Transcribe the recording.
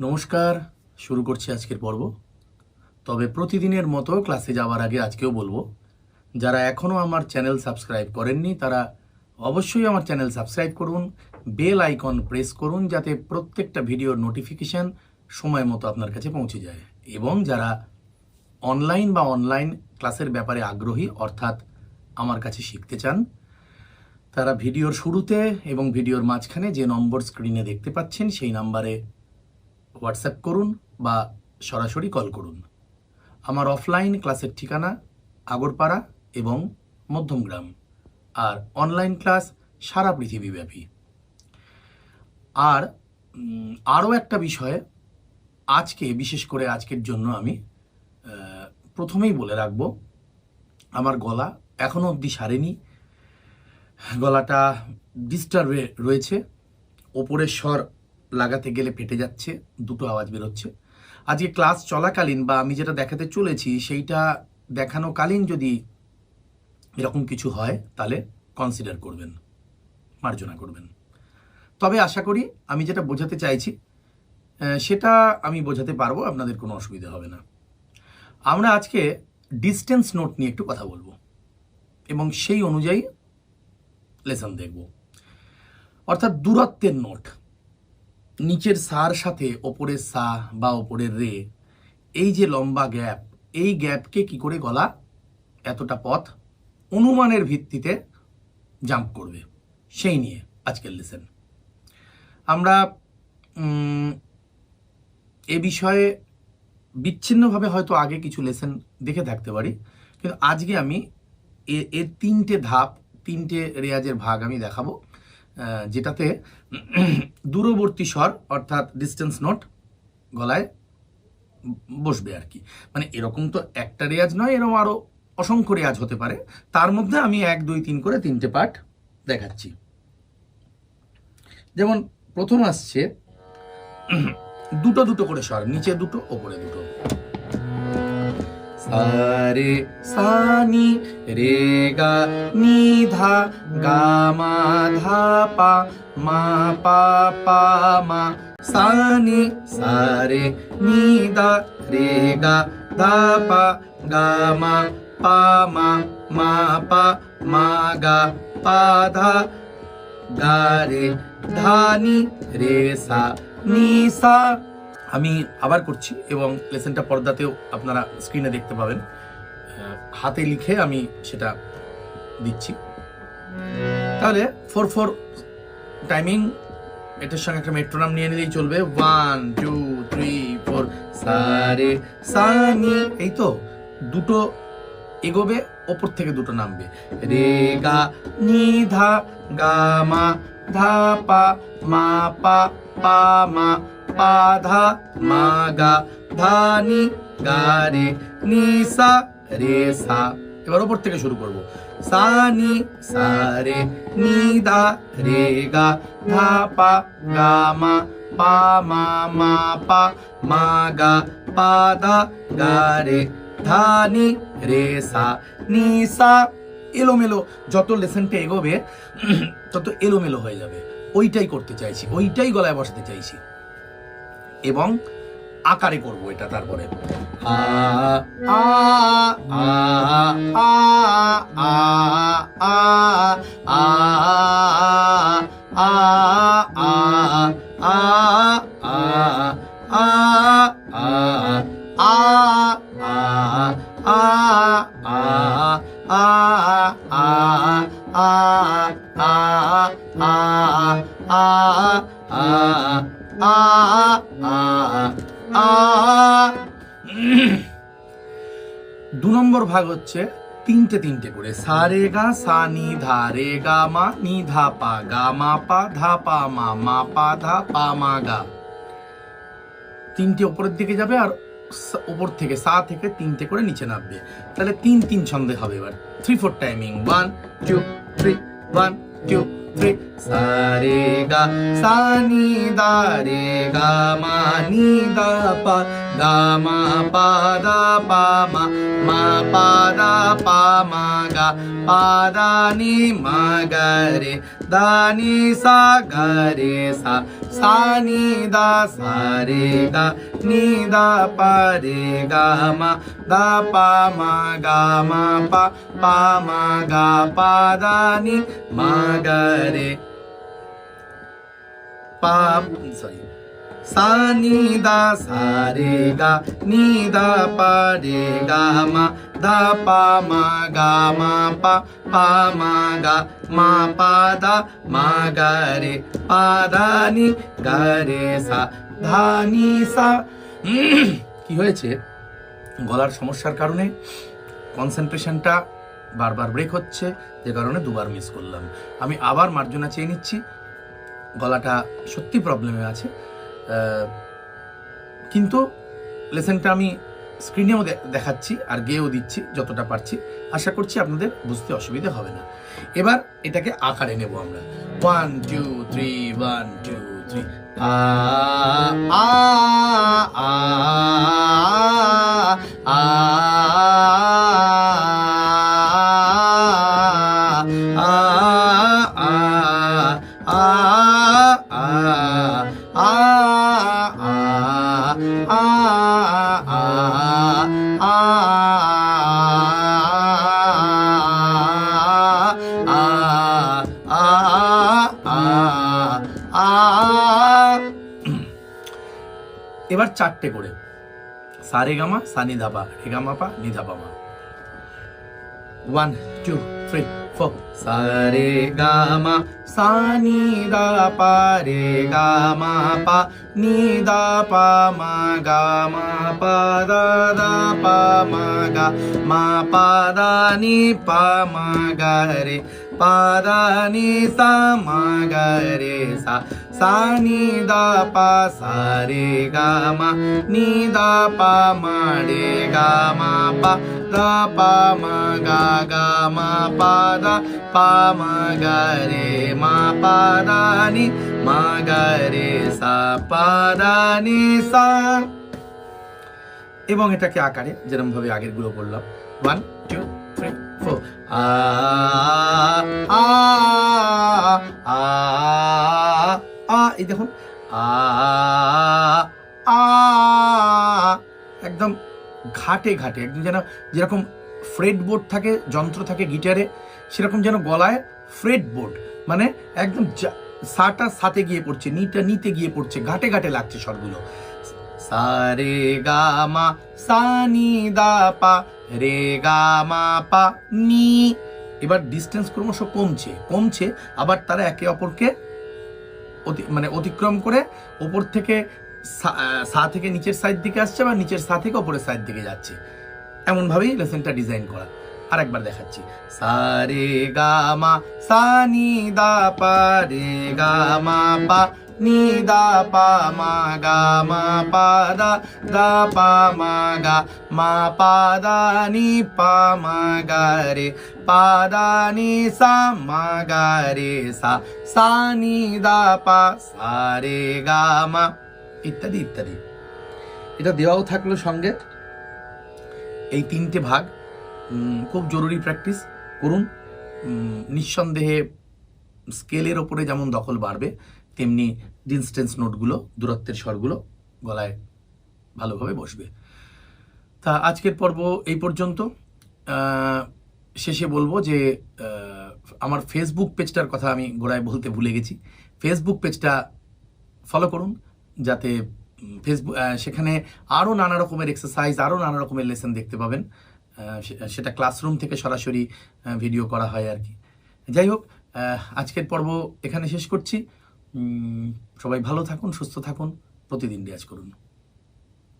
নমস্কার, শুরু করছি আজকের পর্ব। তবে প্রতিদিনের মতো ক্লাসে যাওয়ার আগে আজকেও বলব, যারা এখনও আমার চ্যানেল সাবস্ক্রাইব করেননি, তারা অবশ্যই আমার চ্যানেল সাবস্ক্রাইব করুন, বেল আইকন প্রেস করুন, যাতে প্রত্যেকটা ভিডিওর নোটিফিকেশন সময় মতো আপনার কাছে পৌঁছে যায়। এবং যারা অনলাইন বা অনলাইন ক্লাসের ব্যাপারে আগ্রহী, অর্থাৎ আমার কাছে শিখতে চান, তারা ভিডিওর শুরুতে এবং ভিডিওর মাঝখানে যে নম্বর স্ক্রিনে দেখতে পাচ্ছেন, সেই নাম্বারে হোয়াটসঅ্যাপ করুন বা সরাসরি কল করুন। আমার অফলাইন ক্লাসের ঠিকানা আগরপাড়া এবং মধ্যমগ্রাম আর অনলাইন ক্লাস সারা পৃথিবীব্যাপী। আর আরও একটা বিষয় আজকে, বিশেষ করে আজকের জন্য আমি প্রথমেই বলে রাখব, আমার গলা এখনও অবধি সারেনি। গলাটা ডিস্টার্বে রয়েছে, ওপরের স্বর লাগাতে গেলে ফেটে যাচ্ছে, দুটো আওয়াজ বেরোচ্ছে। আজকে ক্লাস চলাকালীন বা আমি যেটা দেখাতে চলেছি, সেইটা দেখানোকালীন যদি এরকম কিছু হয়, তাহলে কনসিডার করবেন, মার্জনা করবেন। তবে আশা করি আমি যেটা বোঝাতে চাইছি সেটা আমি বোঝাতে পারব, আপনাদের কোনো অসুবিধা হবে না। আমরা আজকে ডিস্টেন্স নোট নিয়ে একটু কথা বলব এবং সেই অনুযায়ী লেসন দেখব। অর্থাৎ দূরত্বের নোট নিচের সার সাথে ওপরের সা বা ওপরের রে। এই যে লম্বা গ্যাপ, এই গ্যাপকে কি করে গলা এতটা পথ অনুমানের ভিত্তিতে জাম্প করবে? সেই নিয়ে আজকের লেসেন আমরা এ বিষয়ে বিচ্ছিন্নভাবে হয়তো আগে কিছু লেসেন দেখে থাকতে পারি, কিন্তু আজকে আমি এ- এর তিনটে ধাপ, তিনটে রেয়াজের ভাগ আমি দেখাবো। যেটাতে দূরবর্তী স্বর, অর্থাৎ ডিস্টেন্স নোট গলায় বসবে আর কি। মানে এরকম তো একটা রেয়াজ নয় এরকম আরও অসংখ্য রেয়াজ হতে পারে। তার মধ্যে আমি এক, দুই, তিন করে তিনটে পার্ট দেখাচ্ছি। যেমন প্রথম আসছে, দুটো দুটো করে স্বর, নিচে দুটো, ওপরে দুটো। सारे सानी रेगा निधा गामा धापा गा मा धा पा मा पा मा सानी सारे नी रेगा रे गामा धा पा गा मा पा मा मा पा मा गा पा धा गा रे धानी रे सा नी सा আমি আবার করছি এবং লেসেনটা পর্দাতেও আপনারা স্ক্রিনে দেখতে পাবেন। হাতে লিখে আমি সেটা দিচ্ছি। তাহলে ফোর ফোর টাইমিং এটার সঙ্গে একটা মেট্রোনাম নিয়ে নিলেই চলবে। ওয়ান টু থ্রি ফোর সারে, সানি। এই তো, দুটো এগোবে, ওপর থেকে দুটো নামবে। রে, গা, নি, ধা, গা, মা, ধা, পা, মা, পা পা, মা। পা ধা মা গা ধা নি গা রে সা এবার ওপর থেকে শুরু করব। সা নি সা রে নি দা রে গা ধা পা গা মা পা মা পা মা গা পা ধা গা রে ধা রে সা নি এলোমেলো যত লেসনটা এগোবে, তত এলোমেলো হয়ে যাবে। ওইটাই করতে চাইছি, ওইটাই গলায় বসাতে চাইছি। এবং আকারে করব এটা তারপরে আ দু নম্বর ভাগ হচ্ছে তিনটে তিনটে করে। সা রে গা, সা নি ধা রে গা, মা নি ধা পা গা, মা পা ধা পা মা মা পা ধা পা মা গা। তিনটে উপরের দিকে যাবে আর উপর থেকে, সা থেকে তিনটে করে নিচে নামবে। তাহলে তিন তিন ছন্দে হবে এবার। Three four timing one two three one two three সা রে গা, সা নি দা রে গা, মা নি দা পা গা মা পা দা পা মা মা পা দা পা মা গা পা দা নি মা গা রে দা নি সা গা রে সা সা নি দা সা রে গা নি দা পা রে গা মা দা পা মা গা মা পা পা মা গা পা দা নি মা গা রে পা সরি সা, নি, দা, সা, রে, গা পা, রে, গা, মা, দা, পা, মা, গা, মা, পা পা, মা, গা, মা, পা, দা, মা, গা, রে, পা, দা, নি, গা, রে, সা, ধা, নি, সা। কি হয়েছে? গলার সমস্যার কারণে কনসেন্ট্রেশনটা বারবার ব্রেক হচ্ছে, যে কারণে দুবার মিস করলাম। আমি আবার মার্জনা চেয়ে নিচ্ছি। গলাটা সত্যি প্রবলেমে আছে। কিন্তু লেসেনটা আমি স্ক্রিনেও দেখাচ্ছি আর গেয়েও দিচ্ছি যতটা পারছি। আশা করছি আপনাদের বুঝতে অসুবিধে হবে না। এবার এটাকে আকারে নেব আমরা। One two three one two three আ আ আ চারটে করে। সারে গামা সানি ধাপা রে গামা পা, নি ধাপা মা। ওয়ান টু থ্রি ফোর সারে গামা সানি দা পা, রে গামা পা, নি দা পা মা গা মা পা দা দা পা মা গা মা পা দা নি পা মা গা রে পা দা নি সা মা গা রে সা সা নি দা পা সা রে গা মা নি দা পা মা রে গা মা পা দা পা মা গা গা মা পা দা পা মা গা রে মা পা দা নি মা গা রে সা পা দা নি সা এবং এটাকে আকারে যেরকম ভাবে আগেরগুলো করলাম ওয়ান টু থ্রি ফোর আ আ আ আ এই দেখুন। আ আ, একদম ঘাটে ঘাটে, একদম যেন যেরকম ফ্রেড বোর্ড থাকে, যন্ত্র থাকে গিটারে, সেরকম যেন গলায় ফ্রেড বোর্ড মানে একদম সাটা সাথে গিয়ে পড়ছে, নিটা নিতে গিয়ে পড়ছে, ঘাটে ঘাটে লাগছে স্বরগুলো। সারে গা মা সা নি দা পা রে গা মা পা নি এবার ডিস্টেন্স ক্রমশ কমছে কমছে, আবার তারা একে অপরকে মানে অতিক্রম করে ওপর থেকে সা- থেকে নিচের সাইড দিকে আসছে বা নিচের সা থেকে ওপরের সাইড দিকে যাচ্ছে। এমন ভাবেই লেসনটা ডিজাইন করা। আর একবার দেখাচ্ছি। সা রে গা মা সা নি দা পা রে গা মা পা নি দা পা মা গা মা পা দা দা পা মা গা মা পা দা নি পা মা গা রে পা দা নি সা মা গা রে সা সা নি দা পা সা রে গা মা ইত্যাদি ইত্যাদি। এটা দেওয়াও থাকল সঙ্গে। এই তিনটে ভাগ খুব জরুরি প্র্যাকটিস করুন। নিঃসন্দেহে স্কেলের ওপরে যেমন দখল বাড়বে তেমনি ডিস্টেন্স নোটগুলো দূরত্বের স্বরগুলো গলায় ভালোভাবে বসবে। তা আজকের পর্ব এই পর্যন্ত। শেষে বলব যে আমার ফেসবুক পেজটার কথা আমি গোড়ায় বলতে ভুলে গেছি। ফেসবুক পেজটা ফলো করুন, যাতে ফেসবুক সেখানে আরও নানা রকমের এক্সারসাইজ আরও নানা রকমের লেসন দেখতে পাবেন। সেটা ক্লাসরুম থেকে সরাসরি ভিডিও করা হয় আর কি। যাই হোক আজকের পর্ব এখানে শেষ করছি। সবাই ভালো থাকুন সুস্থ থাকুন প্রতিদিন রেয়াজ করুন।